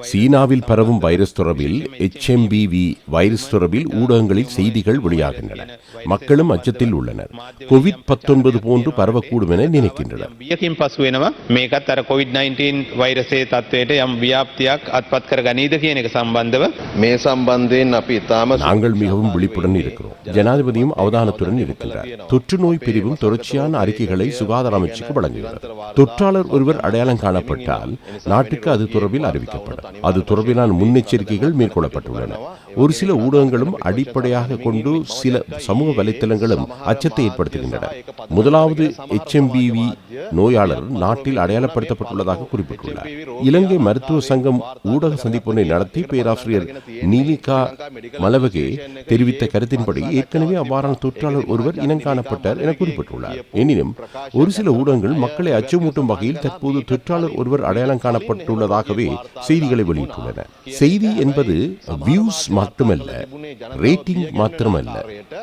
சீனாவில் பரவும் வைரஸ் தொடர்பில் எச்எம்பிவி வைரஸ் தொடர்பில் ஊடகங்களில் செய்திகள் வெளியாகின்றன. மக்களும் அச்சத்தில் உள்ளனர். கோவிட் பத்தொன்பது போன்று பரவக்கூடும் என நினைக்கின்றனர். நாங்கள் மிகவும் விழிப்புடன் இருக்கிறோம். ஜனாதிபதியும் அவதானத்துடன் இருக்கிறார் தொற்று நோய் பிரிவும் தொடர்ச்சியான அறிக்கைகளை சுகாதார அமைச்சுக்கு வழங்குகிறது. தொற்றாளர் ஒருவர் அடையாளம் காணப்பட்டால் நாட்டுக்கு அது தொடர்பில் அறிவிக்கப்படும் அது தொடர்பிலான முன்னெச்சரிக்கைகள் மேற்கொள்ளப்பட்டுள்ளன. ஒரு சில ஊடகங்களும் அடிப்படையாக கொண்டு சில சமூக வலைத்தளங்களும் அச்சத்தை ஏற்படுத்துகின்றன. முதலாவது எச்எம்பிவி நோயாளர் நாட்டில் அடையாளப்படுத்தப்பட்டுள்ளதாக குறிப்பிட்டுள்ளார். இலங்கை மருத்துவ சங்கம் ஊடக சந்திப்பொன்றை நடத்தி பேராசிரியர் நீலிகா மலவகே தெரிவித்த கருத்தின்படி ஏற்கனவே அவ்வாறான தொற்றாளர் ஒருவர் இனம் காணப்பட்டார் என குறிப்பிட்டுள்ளார். எனினும் ஒரு சில ஊடகங்கள் மக்களை அச்சமூட்டும் வகையில் தற்போது தொற்றாளர் ஒருவர் அடையாளம் காணப்பட்டுள்ளதாகவே செய்திகளை வெளியிட்டுள்ளன. செய்தி என்பது வியூஸ் மட்டுமல்ல ரேட்டிங் மாத்திரமல்ல.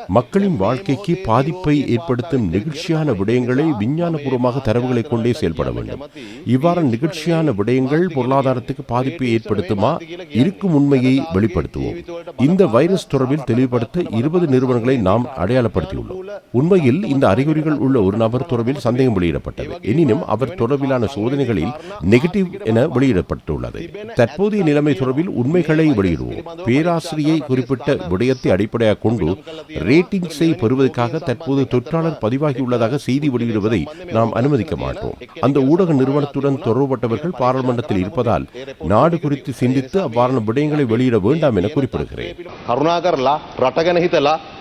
மக்களின் வாழ்க்கைக்கு பாதிப்பை ஏற்படுத்தும் நிகழ்ச்சியான விடயங்களை விஞ்ஞானபூர்வமாக தரவுகளை கொண்டே செயல்பட வேண்டும். இவ்வாறு நிகழ்ச்சியான விடயங்கள் பொருளாதாரத்துக்கு பாதிப்பை ஏற்படுத்துமா? இருக்கும் உண்மையை வெளிப்படுத்துவோம். இந்த வைரஸ் தொடர்பில் தெளிவுபடுத்த இருபது நிறுவனங்களை நாம் அடையாளப்படுத்தியுள்ளோம். உண்மையில் இந்த அறிகுறிகள் உள்ள ஒரு நபர் தொடர்பில் சந்தேகம் வெளியிடப்பட்டது. எனினும் அவர் தொடர்பிலான சோதனைகளில் நெகட்டிவ் நெகட்டிவ் என வெளியிடப்பட்டுள்ளது. தற்போதைய நிலைமை தொடர்பில் உண்மைகளை வெளியிடுவோம். பேராசிரியை குறிப்பிட்ட விடயத்தை அடிப்படையாக கொண்டு ரேட்டிங்ஸை பெறுவதற்காக தற்போது தொற்றாளர் பதிவாகியுள்ளதாக செய்தி வெளியிடுவதை நாம் அனுமதிக்க மாட்டோம். அந்த ஊடக நிறுவனத்துடன் தொடர்புபட்டவர்கள் பாராளுமன்றத்தில் இருப்பதால் நாடு குறித்து சிந்தித்து அவ்வாறான விடயங்களை வெளியிட வேண்டாம் என குறிப்பிடுகிறேன். கருணாகர்லா